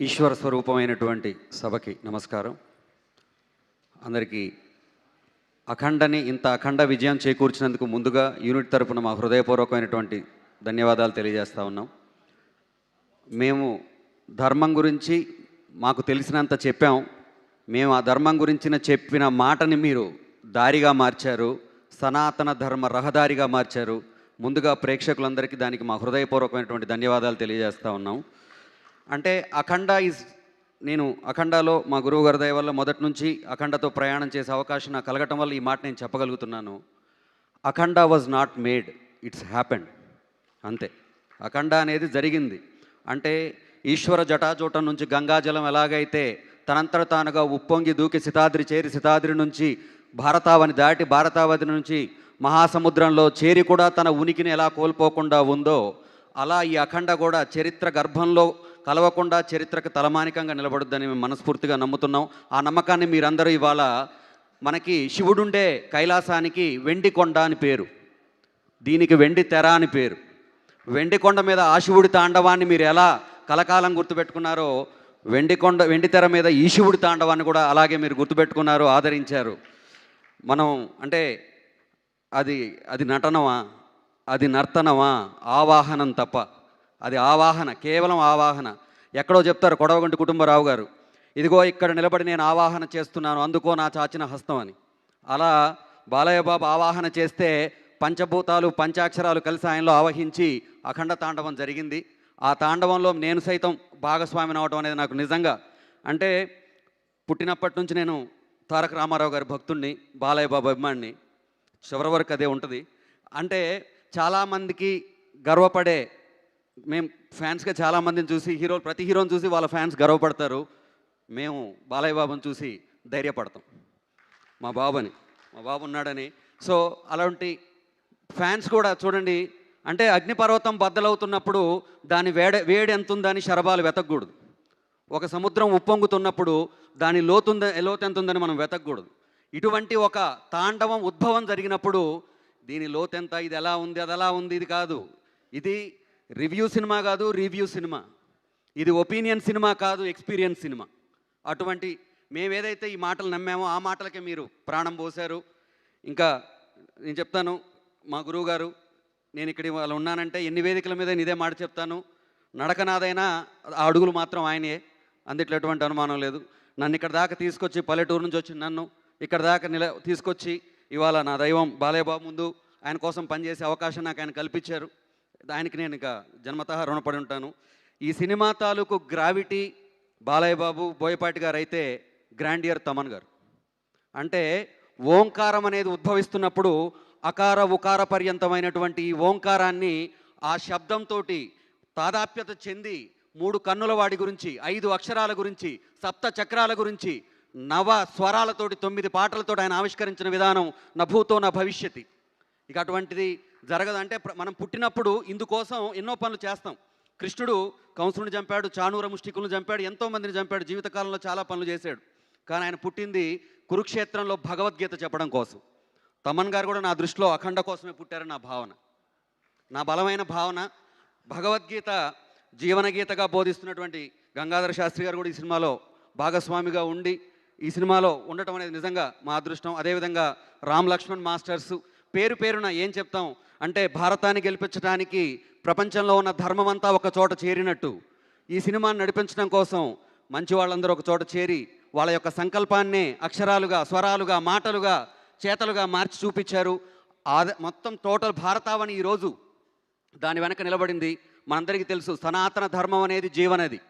ఈశ్వర స్వరూపమైనటువంటి సభకి నమస్కారం. అందరికీ అఖండని ఇంత అఖండ విజయం చేకూర్చినందుకు ముందుగా యూనిట్ తరపున మా హృదయపూర్వకమైనటువంటి ధన్యవాదాలు తెలియజేస్తూ ఉన్నాం. మేము ధర్మం గురించి మాకు తెలిసినంత చెప్పాం. మేము ఆ ధర్మం గురించిన చెప్పిన మాటని మీరు దారిగా మార్చారు. సనాతన ధర్మ రహదారిగా మార్చారు. ముందుగా ప్రేక్షకులందరికీ దానికి మా హృదయపూర్వకమైనటువంటి ధన్యవాదాలు తెలియజేస్తూ ఉన్నాం. అంటే అఖండ ఇస్ నేను అఖండలో మా గురువు గారి దయ వల్ల మొదటి నుంచి అఖండతో ప్రయాణం చేసే అవకాశం నాకు కలగటం వల్ల ఈ మాట నేను చెప్పగలుగుతున్నాను. Akhanda was not made it's happened అంతే. అఖండ అనేది జరిగింది. అంటే ఈశ్వర జటాజూటం నుంచి గంగాజలం ఎలాగైతే తనంతట తానుగా ఉప్పొంగి దూకి సితాద్రి చేరి సితాద్రి నుంచి భారతావని దాటి భారతావతి నుంచి మహాసముద్రంలో చేరి కూడా తన ఉనికిని ఎలా కోల్పోకుండా ఉందో అలా ఈ అఖండ కూడా చరిత్ర గర్భంలో కలవకుండా చరిత్రకు తలమానికంగా నిలబడుద్దని మేము మనస్ఫూర్తిగా నమ్ముతున్నాం. ఆ నమ్మకాన్ని మీరందరూ ఇవాళ మనకి శివుడుండే కైలాసానికి వెండి కొండ అని పేరు. దీనికి వెండి తెర అని పేరు. వెండి కొండ మీద ఆశివుడి తాండవాన్ని మీరు ఎలా కలకాలం గుర్తుపెట్టుకున్నారో వెండి కొండ వెండి తెర మీద ఈశివుడి తాండవాన్ని కూడా అలాగే మీరు గుర్తుపెట్టుకున్నారు ఆదరించారు. మనం అంటే అది అది నటనమా? అది నర్తనమా? ఆవాహనం తప్ప. అది ఆవాహన కేవలం ఆవాహన. ఎక్కడో చెప్తారు కొడవగంటి కుటుంబరావు గారు ఇదిగో ఇక్కడ నిలబడి నేను ఆవాహన చేస్తున్నాను అందుకో నా చాచిన హస్తం అని. అలా బాలయ్య బాబు ఆవాహన చేస్తే పంచభూతాలు పంచాక్షరాలు కలిసి ఆయనలో ఆవహించి అఖండ తాండవం జరిగింది. ఆ తాండవంలో నేను సైతం భాగస్వామిని అవడం అనేది నాకు నిజంగా అంటే పుట్టినప్పటి నుంచి నేను తారక రామారావు గారి భక్తుడిని బాలయ్య బాబు అభిమాడిని చివరి వరకు అదే ఉంటుంది. అంటే చాలామందికి గర్వపడే మేము ఫ్యాన్స్గా చాలామందిని చూసి హీరో ప్రతి హీరోని చూసి వాళ్ళ ఫ్యాన్స్ గర్వపడతారు. మేము బాలయ్య బాబుని చూసి ధైర్యపడతాం. మా బాబుని మా బాబు ఉన్నాడని. సో అలాంటి ఫ్యాన్స్ కూడా చూడండి అంటే అగ్నిపర్వతం బద్దలవుతున్నప్పుడు దాని వేడ వేడి ఎంత ఉందని శరభాలు వెతకూడదు. ఒక సముద్రం ఉప్పొంగుతున్నప్పుడు దాని లోతుంద లోతు ఎంత ఉందని మనం వెతకూడదు. ఇటువంటి ఒక తాండవం ఉద్భవం జరిగినప్పుడు దీని లోతెంత ఇది ఎలా ఉంది అది ఎలా ఉంది ఇది కాదు. ఇది రివ్యూ సినిమా కాదు రివ్యూ సినిమా. ఇది ఒపీనియన్ సినిమా కాదు ఎక్స్పీరియన్స్ సినిమా. అటువంటి మేమేదైతే ఈ మాటలు నమ్మామో ఆ మాటలకే మీరు ప్రాణం పోశారు. ఇంకా నేను చెప్తాను మా గురువు గారు నేను ఇక్కడ ఇవాళ ఉన్నానంటే ఎన్ని వేదికల మీద నేను ఇదే మాట చెప్తాను. నడకనాదైనా ఆ అడుగులు మాత్రం ఆయనే. అందుట్లో ఎటువంటి అనుమానం లేదు. నన్ను ఇక్కడ దాకా తీసుకొచ్చి పల్లెటూరు నుంచి వచ్చి నన్ను ఇక్కడ దాకా నిల తీసుకొచ్చి ఇవాళ నా దైవం బాలయ్యబాబు ముందు ఆయన కోసం పనిచేసే అవకాశం నాకు ఆయన కల్పించారు. ఆయనకి నేను ఇక జన్మత రుణపడి ఉంటాను. ఈ సినిమా తాలూకు గ్రావిటీ బాలయ్య బాబు బోయపాటి గారు అయితే గ్రాండియర్ తమన్ గారు. అంటే ఓంకారం అనేది ఉద్భవిస్తున్నప్పుడు అకార ఉకార పర్యంతమైనటువంటి ఈ ఓంకారాన్ని ఆ శబ్దంతో తాదాప్యత చెంది మూడు కన్నుల వాడి గురించి ఐదు అక్షరాల గురించి సప్త చక్రాల గురించి నవ స్వరాలతోటి తొమ్మిది పాటలతో ఆయన ఆవిష్కరించిన విధానం నభూతో నా భవిష్యతి. ఇక అటువంటిది జరగదు అంటే మనం పుట్టినప్పుడు ఇందుకోసం ఎన్నో పనులు చేస్తాం. కృష్ణుడు కంసుని చంపాడు చానూర ముష్టికులను చంపాడు ఎంతో మందిని చంపాడు జీవితకాలంలో చాలా పనులు చేశాడు. కానీ ఆయన పుట్టింది కురుక్షేత్రంలో భగవద్గీత చెప్పడం కోసం. తమన్ గారు కూడా నా దృష్టిలో అఖండ కోసమే పుట్టారని నా భావన. నా బలమైన భావన భగవద్గీత జీవనగీతగా బోధిస్తున్నటువంటి గంగాధర శాస్త్రి గారు కూడా ఈ సినిమాలో భాగస్వామిగా ఉండి ఈ సినిమాలో ఉండటం అనేది నిజంగా మా అదృష్టం. అదేవిధంగా రామ్ లక్ష్మణ్ మాస్టర్స్ పేరు పేరున ఏం చెప్తాం? అంటే భారతాన్ని గెలిపించడానికి ప్రపంచంలో ఉన్న ధర్మమంతా ఒక చోట చేరినట్టు. ఈ సినిమాను నడిపించడం కోసం మంచి వాళ్ళందరూ ఒక చోట చేరి వాళ్ళ యొక్క సంకల్పాన్నే అక్షరాలుగా స్వరాలుగా మాటలుగా చేతలుగా మార్చి చూపించారు. మొత్తం టోటల్ భారతావని ఈరోజు దాని వెనక నిలబడింది. మనందరికీ తెలుసు సనాతన ధర్మం అనేది జీవనది.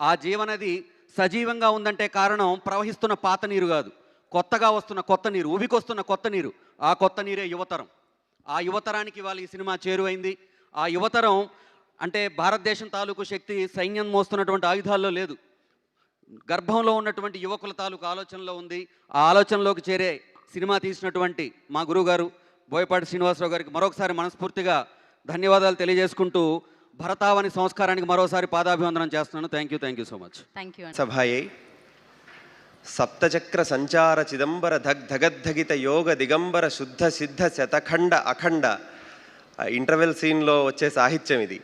ఆ జీవనది సజీవంగా ఉందంటే కారణం ప్రవహిస్తున్న పాత నీరు కాదు. కొత్తగా వస్తున్న కొత్త నీరు ఉబికొస్తున్న కొత్త నీరు. ఆ కొత్త నీరే యువతరం. ఆ యువతరానికి వాళ్ళు ఈ సినిమా చేరువైంది. ఆ యువతరం అంటే భారతదేశం తాలూకు శక్తి సైన్యం మోస్తున్నటువంటి ఆయుధాల్లో లేదు. గర్భంలో ఉన్నటువంటి యువకుల తాలూకు ఆలోచనలో ఉంది. ఆ ఆలోచనలోకి చేరే సినిమా తీసినటువంటి మా గురువుగారు బోయపాటి శ్రీనివాసరావు గారికి మరొకసారి మనస్ఫూర్తిగా ధన్యవాదాలు తెలియజేసుకుంటూ భరతావని సంస్కారానికి మరోసారి పాదాభివందనం చేస్తున్నాను. Thank you thank you so much thank you సభాయై. సప్తచక్ర సంచార చిదంబర ధగ్ ధగద్ధగిత యోగ దిగంబర శుద్ధ సిద్ధ శతఖండ అఖండ. ఇంటర్వెల్ సీన్లో వచ్చే సాహిత్యం ఇది.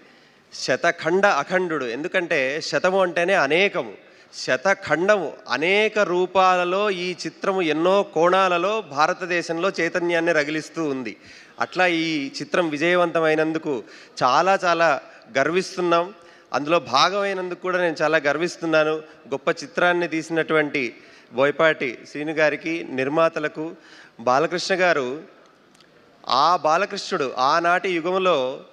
శతఖండ అఖండుడు. ఎందుకంటే శతము అంటేనే అనేకము. శతఖండము అనేక రూపాలలో ఈ చిత్రము ఎన్నో కోణాలలో భారతదేశంలో చైతన్యాన్ని రగిలిస్తూ ఉంది. అట్లా ఈ చిత్రం విజయవంతమైనందుకు చాలా చాలా గర్విస్తున్నాం. అందులో భాగమైనందుకు కూడా నేను చాలా గర్విస్తున్నాను. గొప్ప చిత్రాన్ని తీసినటువంటి బోయపాటి శ్రీను గారికి నిర్మాతలకు. బాలకృష్ణ గారు ఆ బాలకృష్ణుడు ఆనాటి యుగంలో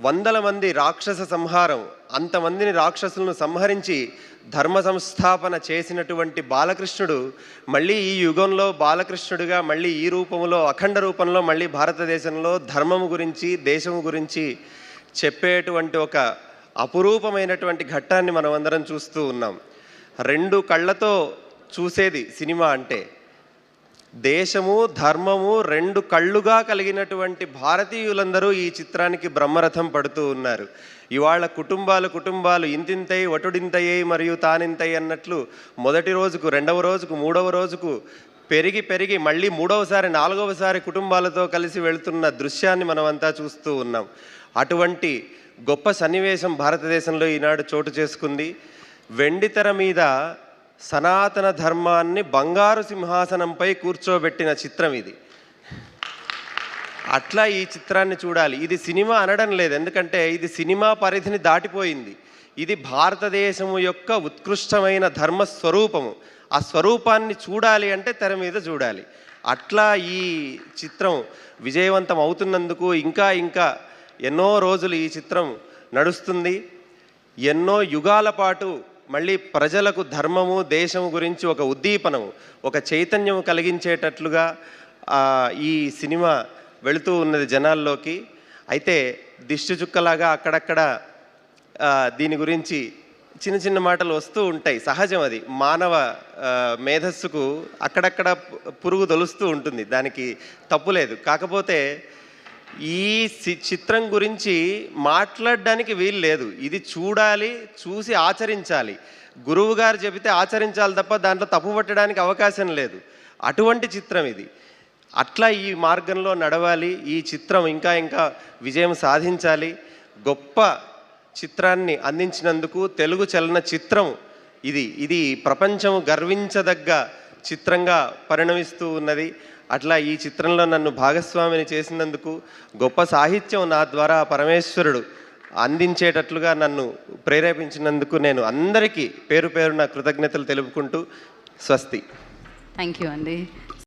వందల మంది రాక్షస సంహారం అంతమందిని రాక్షసులను సంహరించి ధర్మ సంస్థాపన చేసినటువంటి బాలకృష్ణుడు మళ్ళీ ఈ యుగంలో బాలకృష్ణుడిగా మళ్ళీ ఈ రూపంలో అఖండ రూపంలో మళ్ళీ భారతదేశంలో ధర్మము గురించి దేశము గురించి చెప్పేటువంటి ఒక అపురూపమైనటువంటి ఘట్టాన్ని మనం అందరం చూస్తూ ఉన్నాం. రెండు కళ్ళతో చూసేది సినిమా అంటే దేశము ధర్మము రెండు కళ్ళుగా కలిగినటువంటి భారతీయులందరూ ఈ చిత్రానికి బ్రహ్మరథం పడుతూ ఉన్నారు. ఇవాళ కుటుంబాలు కుటుంబాలు ఇంతింతై వటుడింతయ్యై మరియు తానింతై అన్నట్లు మొదటి రోజుకు రెండవ రోజుకు మూడవ రోజుకు పెరిగి పెరిగి మళ్ళీ మూడవసారి నాలుగవసారి కుటుంబాలతో కలిసి వెళుతున్న దృశ్యాన్ని మనమంతా చూస్తూ ఉన్నాం. అటువంటి గొప్ప సన్నివేశం భారతదేశంలో ఈనాడు చోటు చేసుకుంది. వెండితెర మీద సనాతన ధర్మాన్ని బంగారు సింహాసనంపై కూర్చోబెట్టిన చిత్రం ఇది. అట్లా ఈ చిత్రాన్ని చూడాలి. ఇది సినిమా అనడం లేదు. ఎందుకంటే ఇది సినిమా పరిధిని దాటిపోయింది. ఇది భారతదేశము యొక్క ఉత్కృష్టమైన ధర్మ స్వరూపము. ఆ స్వరూపాన్ని చూడాలి అంటే తెర మీద చూడాలి. అట్లా ఈ చిత్రం విజయవంతం అవుతున్నందుకు ఇంకా ఇంకా ఎన్నో రోజులు ఈ చిత్రం నడుస్తుంది. ఎన్నో యుగాల పాటు మళ్ళీ ప్రజలకు ధర్మము దేశము గురించి ఒక ఉద్దీపనము ఒక చైతన్యము కలిగించేటట్లుగా ఈ సినిమా వెళుతూ ఉన్నది జనాల్లోకి. అయితే దిష్టి చుక్కలాగా అక్కడక్కడ దీని గురించి చిన్న చిన్న మాటలు వస్తూ ఉంటాయి. సహజం అది. మానవ మేధస్సుకు అక్కడక్కడ పురుగు తొలుస్తూ ఉంటుంది. దానికి తప్పులేదు కాకపోతే ఈ సి- చిత్రం గురించి మాట్లాడడానికి వీలు లేదు. ఇది చూడాలి చూసి ఆచరించాలి. గురువు గారు చెబితే ఆచరించాలి తప్ప దాంట్లో తప్పు పట్టడానికి అవకాశం లేదు. అటువంటి చిత్రం ఇది. అట్లా ఈ మార్గంలో నడవాలి ఈ చిత్రం ఇంకా ఇంకా విజయం సాధించాలి. గొప్ప చిత్రాన్ని అందించినందుకు తెలుగు చలన చిత్రం ఇది. ఇది ప్రపంచం గర్వించదగ్గ చిత్రంగా పరిణమిస్తూ ఉన్నది. అట్లా ఈ చిత్రంలో నన్ను భాగస్వామిని చేసినందుకు గొప్ప సాహిత్యం నా ద్వారా పరమేశ్వరుడు అందించేటట్లుగా నన్ను ప్రేరేపించినందుకు నేను అందరికీ పేరు పేరున కృతజ్ఞతలు తెలుపుకుంటూ స్వస్తి. థ్యాంక్ యూ అండి